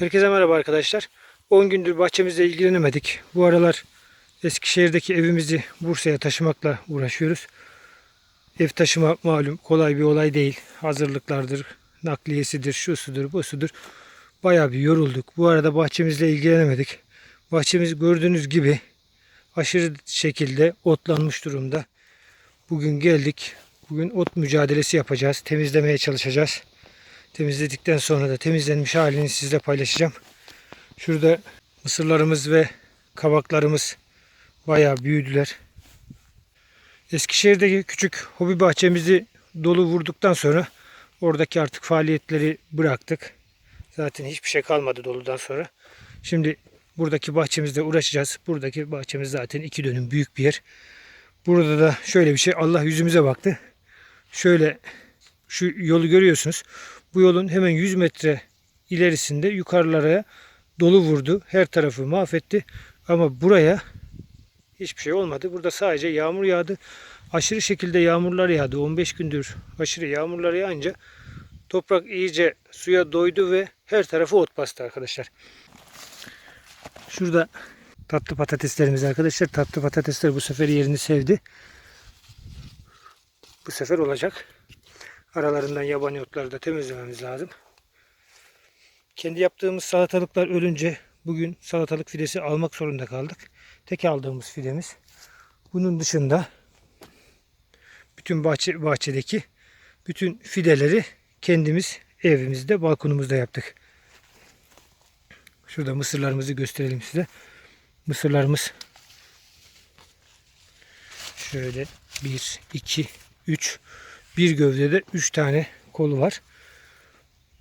Herkese merhaba arkadaşlar. 10 gündür bahçemizle ilgilenemedik. Bu aralar Eskişehir'deki evimizi Bursa'ya taşımakla uğraşıyoruz. Ev taşıma malum kolay bir olay değil. Hazırlıklardır, nakliyesidir, şusudur, busudur. Bayağı bir yorulduk. Bu arada bahçemizle ilgilenemedik. Bahçemiz gördüğünüz gibi aşırı şekilde otlanmış durumda. Bugün geldik. Bugün ot mücadelesi yapacağız. Temizlemeye çalışacağız. Temizledikten sonra da temizlenmiş halini sizle paylaşacağım. Şurada mısırlarımız ve kabaklarımız bayağı büyüdüler. Eskişehir'deki küçük hobi bahçemizi dolu vurduktan sonra oradaki artık faaliyetleri bıraktık. Zaten hiçbir şey kalmadı doludan sonra. Şimdi buradaki bahçemizde uğraşacağız. Buradaki bahçemiz zaten iki dönüm büyük bir yer. Burada da şöyle bir şey Allah yüzümüze baktı. Şöyle şu yolu görüyorsunuz. Bu yolun hemen 100 metre ilerisinde yukarılara dolu vurdu. Her tarafı mahvetti. Ama buraya hiçbir şey olmadı. Burada sadece yağmur yağdı. Aşırı şekilde yağmurlar yağdı. 15 gündür aşırı yağmurlar yağınca toprak iyice suya doydu ve her tarafı ot bastı arkadaşlar. Şurada tatlı patateslerimiz arkadaşlar. Tatlı patatesler bu sefer yerini sevdi. Bu sefer olacak. Aralarından yabani otları da temizlememiz lazım. Kendi yaptığımız salatalıklar ölünce bugün salatalık fidesi almak zorunda kaldık. Tek aldığımız fidemiz. Bunun dışında bütün bahçe, bahçedeki bütün fideleri kendimiz evimizde, balkonumuzda yaptık. Şurada mısırlarımızı gösterelim size. Mısırlarımız şöyle 1, 2, 3, bir gövdede 3 tane kolu var.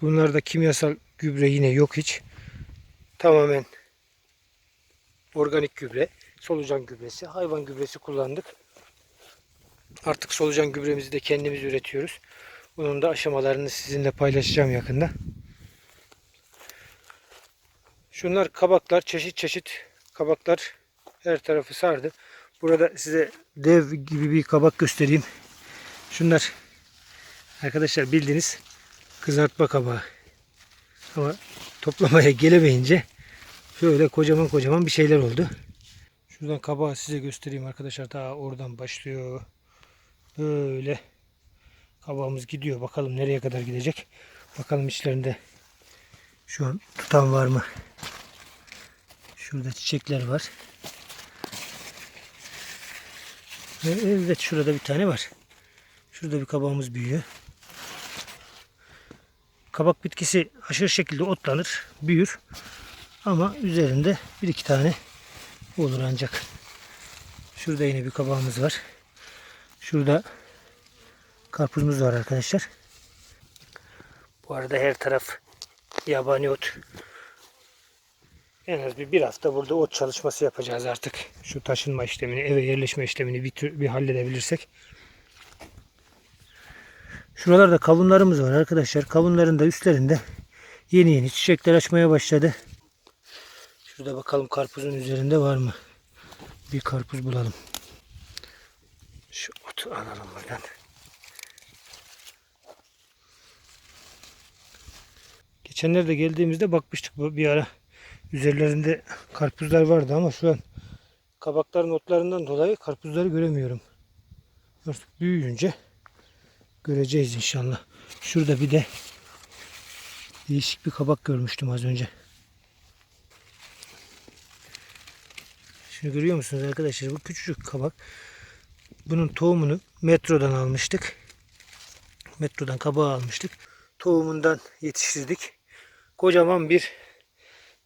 Bunlarda kimyasal gübre yine yok hiç. Tamamen organik gübre, solucan gübresi, hayvan gübresi kullandık. Artık solucan gübremizi de kendimiz üretiyoruz. Bunun da aşamalarını sizinle paylaşacağım yakında. Şunlar kabaklar, çeşit çeşit kabaklar her tarafı sardı. Burada size dev gibi bir kabak göstereyim. Şunlar arkadaşlar bildiğiniz kızartma kabağı. Ama toplamaya gelemeyince şöyle kocaman kocaman bir şeyler oldu. Şuradan kabağı size göstereyim arkadaşlar. Daha oradan başlıyor. Böyle kabağımız gidiyor. Bakalım nereye kadar gidecek. Bakalım içlerinde şu an tutan var mı? Şurada çiçekler var. Evet şurada bir tane var. Şurada bir kabağımız büyüyor. Kabak bitkisi aşırı şekilde otlanır, büyür. Ama üzerinde bir iki tane olur ancak. Şurada yine bir kabağımız var. Şurada karpuzumuz var arkadaşlar. Bu arada her taraf yabani ot. En az bir, bir hafta burada ot çalışması yapacağız artık. Şu taşınma işlemini, eve yerleşme işlemini bir, tür, bir halledebilirsek. Şuralarda kavunlarımız var arkadaşlar. Kavunların da üstlerinde yeni yeni çiçekler açmaya başladı. Şurada bakalım karpuzun üzerinde var mı? Bir karpuz bulalım. Şu otu alalım buradan. Geçenlerde geldiğimizde bakmıştık bir ara. Üzerlerinde karpuzlar vardı ama şu an kabakların otlarından dolayı karpuzları göremiyorum. Artık büyüyünce göreceğiz inşallah. Şurada bir de değişik bir kabak görmüştüm az önce. Şunu görüyor musunuz arkadaşlar? Bu küçücük kabak. Bunun tohumunu metrodan almıştık. Metrodan kabağı almıştık. Tohumundan yetiştirdik. Kocaman bir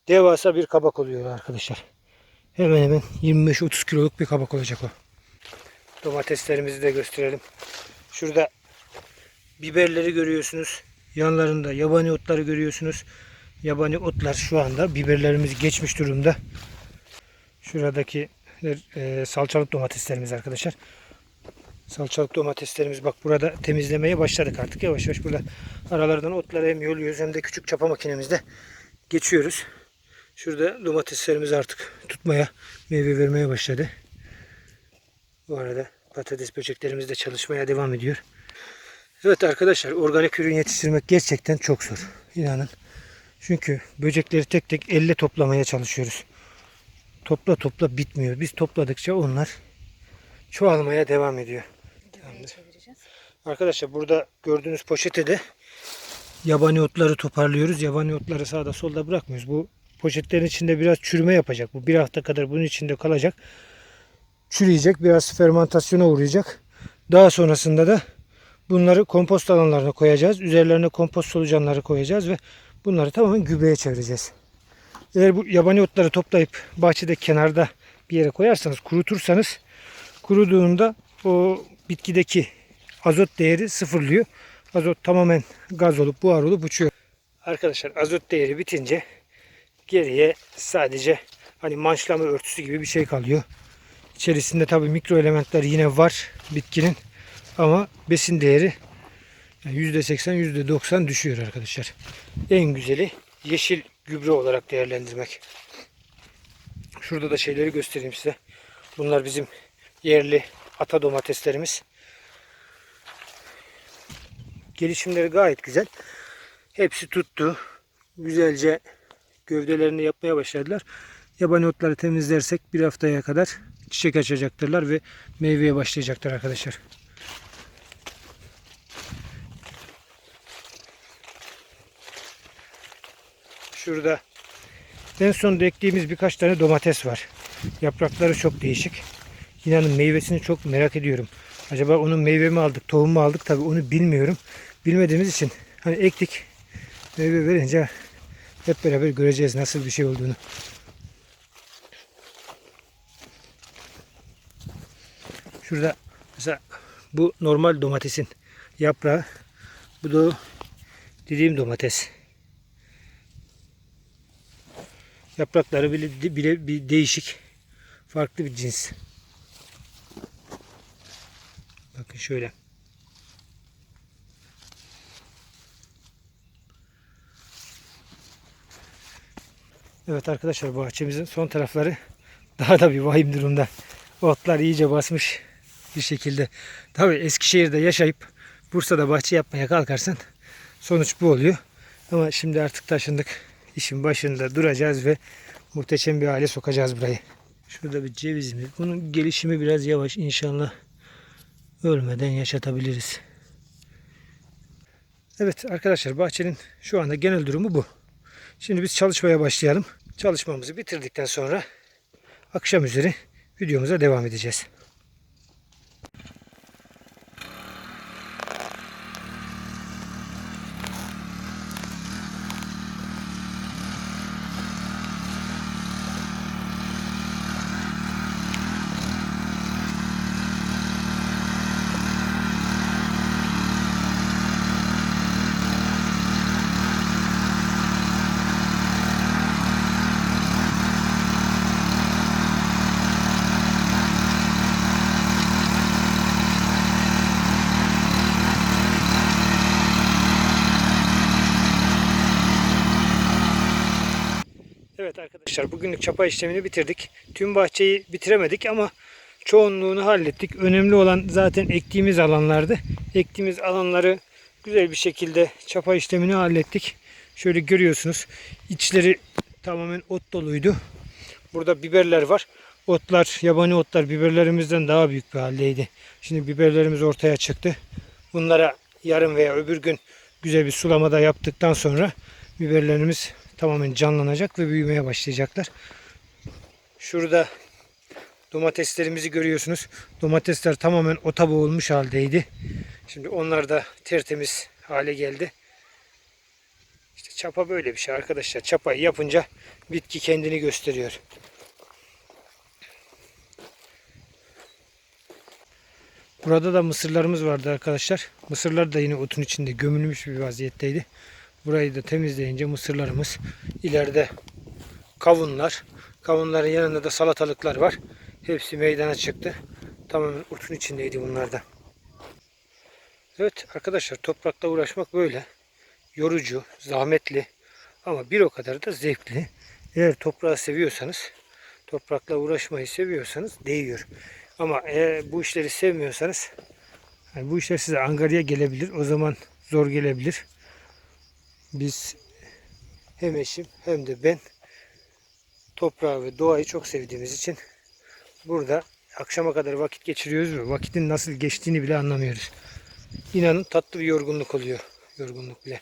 devasa bir kabak oluyor arkadaşlar. Hemen hemen 25-30 kiloluk bir kabak olacak o. Domateslerimizi de gösterelim. Şurada biberleri görüyorsunuz. Yanlarında yabani otları görüyorsunuz. Yabani otlar şu anda biberlerimiz geçmiş durumda. Şuradaki e, salçalık domateslerimiz arkadaşlar. Salçalık domateslerimiz bak burada temizlemeye başladık artık. Yavaş yavaş burada aralardan otları hem yoluyoruz hem de küçük çapa makinemizde geçiyoruz. Şurada domateslerimiz artık tutmaya, meyve vermeye başladı. Bu arada patates böceklerimiz de çalışmaya devam ediyor. Evet arkadaşlar organik ürün yetiştirmek gerçekten çok zor. İnanın Çünkü böcekleri tek tek elle toplamaya çalışıyoruz. Topla topla bitmiyor. Biz topladıkça onlar çoğalmaya devam ediyor. Arkadaşlar burada gördüğünüz poşete de yabani otları toparlıyoruz. Yabani otları sağda solda bırakmıyoruz. Bu poşetlerin içinde biraz çürüme yapacak. Bu bir hafta kadar bunun içinde kalacak. Çürüyecek. Biraz fermentasyona uğrayacak. Daha sonrasında da bunları kompost alanlarına koyacağız. Üzerlerine kompost solucanları koyacağız ve bunları tamamen gübreye çevireceğiz. Eğer bu yabani otları toplayıp bahçede kenarda bir yere koyarsanız, kurutursanız kuruduğunda o bitkideki azot değeri sıfırlıyor. Azot tamamen gaz olup buhar olup uçuyor. Arkadaşlar azot değeri bitince geriye sadece hani mançlama örtüsü gibi bir şey kalıyor. İçerisinde tabi mikro elementler yine var bitkinin ama besin değeri yani %80 %90 düşüyor arkadaşlar. En güzeli yeşil gübre olarak değerlendirmek. Şurada da şeyleri göstereyim size. Bunlar bizim yerli ata domateslerimiz. Gelişimleri gayet güzel. Hepsi tuttu. Güzelce gövdelerini yapmaya başladılar. Yabani otları temizlersek bir haftaya kadar çiçek açacaktırlar ve meyveye başlayacaktır arkadaşlar. Şurada en son ektiğimiz birkaç tane domates var. Yaprakları çok değişik. İnanın meyvesini çok merak ediyorum. Acaba onun meyve mi aldık, tohum mu aldık tabii onu bilmiyorum. Bilmediğimiz için hani ektik. Meyve verince hep beraber göreceğiz nasıl bir şey olduğunu. Şurada mesela bu normal domatesin yaprağı. Bu da dediğim domates. Yaprakları bile, bile bir değişik. Farklı bir cins. Bakın şöyle. Evet arkadaşlar bahçemizin son tarafları daha da bir vahim durumda. Otlar iyice basmış bir şekilde. Tabi Eskişehir'de yaşayıp Bursa'da bahçe yapmaya kalkarsan sonuç bu oluyor. Ama şimdi artık taşındık. İşin başında duracağız ve muhteşem bir hale sokacağız burayı. Şurada bir cevizimiz. Bunun gelişimi biraz yavaş. İnşallah ölmeden yaşatabiliriz. Evet arkadaşlar bahçenin şu anda genel durumu bu. Şimdi biz çalışmaya başlayalım. Çalışmamızı bitirdikten sonra akşam üzeri videomuza devam edeceğiz. Evet arkadaşlar bugünlük çapa işlemini bitirdik. Tüm bahçeyi bitiremedik ama çoğunluğunu hallettik. Önemli olan zaten ektiğimiz alanlardı. Ektiğimiz alanları güzel bir şekilde çapa işlemini hallettik. Şöyle görüyorsunuz içleri tamamen ot doluydu. Burada biberler var. Otlar, yabani otlar biberlerimizden daha büyük bir haldeydi. Şimdi biberlerimiz ortaya çıktı. Bunlara yarın veya öbür gün güzel bir sulamada yaptıktan sonra biberlerimiz tamamen canlanacak ve büyümeye başlayacaklar. Şurada domateslerimizi görüyorsunuz. Domatesler tamamen ota boğulmuş haldeydi. Şimdi onlar da tertemiz hale geldi. İşte çapa böyle bir şey arkadaşlar. Çapayı yapınca bitki kendini gösteriyor. Burada da mısırlarımız vardı arkadaşlar. Mısırlar da yine otun içinde gömülmüş bir vaziyetteydi. Burayı da temizleyince mısırlarımız ileride kavunlar. Kavunların yanında da salatalıklar var. Hepsi meydana çıktı. Tamamen otun içindeydi bunlar da. Evet arkadaşlar toprakla uğraşmak böyle. Yorucu, zahmetli ama bir o kadar da zevkli. Eğer toprağı seviyorsanız, toprakla uğraşmayı seviyorsanız değiyor. Ama eğer bu işleri sevmiyorsanız, yani bu işler size angarya gelebilir. O zaman zor gelebilir. Biz hem eşim hem de ben toprağı ve doğayı çok sevdiğimiz için burada akşama kadar vakit geçiriyoruz ve vakitin nasıl geçtiğini bile anlamıyoruz. İnanın tatlı bir yorgunluk oluyor. Yorgunluk bile.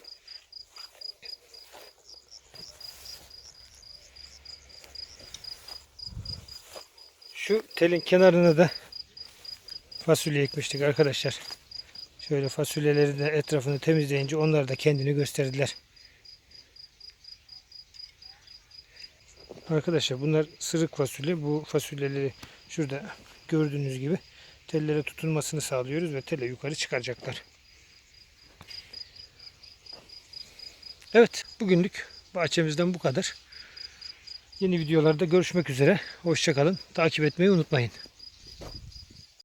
Şu telin kenarına da fasulye ekmiştik arkadaşlar. Şöyle fasulyeleri de etrafını temizleyince onlar da kendini gösterdiler. Arkadaşlar bunlar sırık fasulye. Bu fasulyeleri şurada gördüğünüz gibi tellere tutunmasını sağlıyoruz ve tele yukarı çıkaracaklar. Evet bugünlük bahçemizden bu kadar. Yeni videolarda görüşmek üzere. Hoşçakalın. Takip etmeyi unutmayın.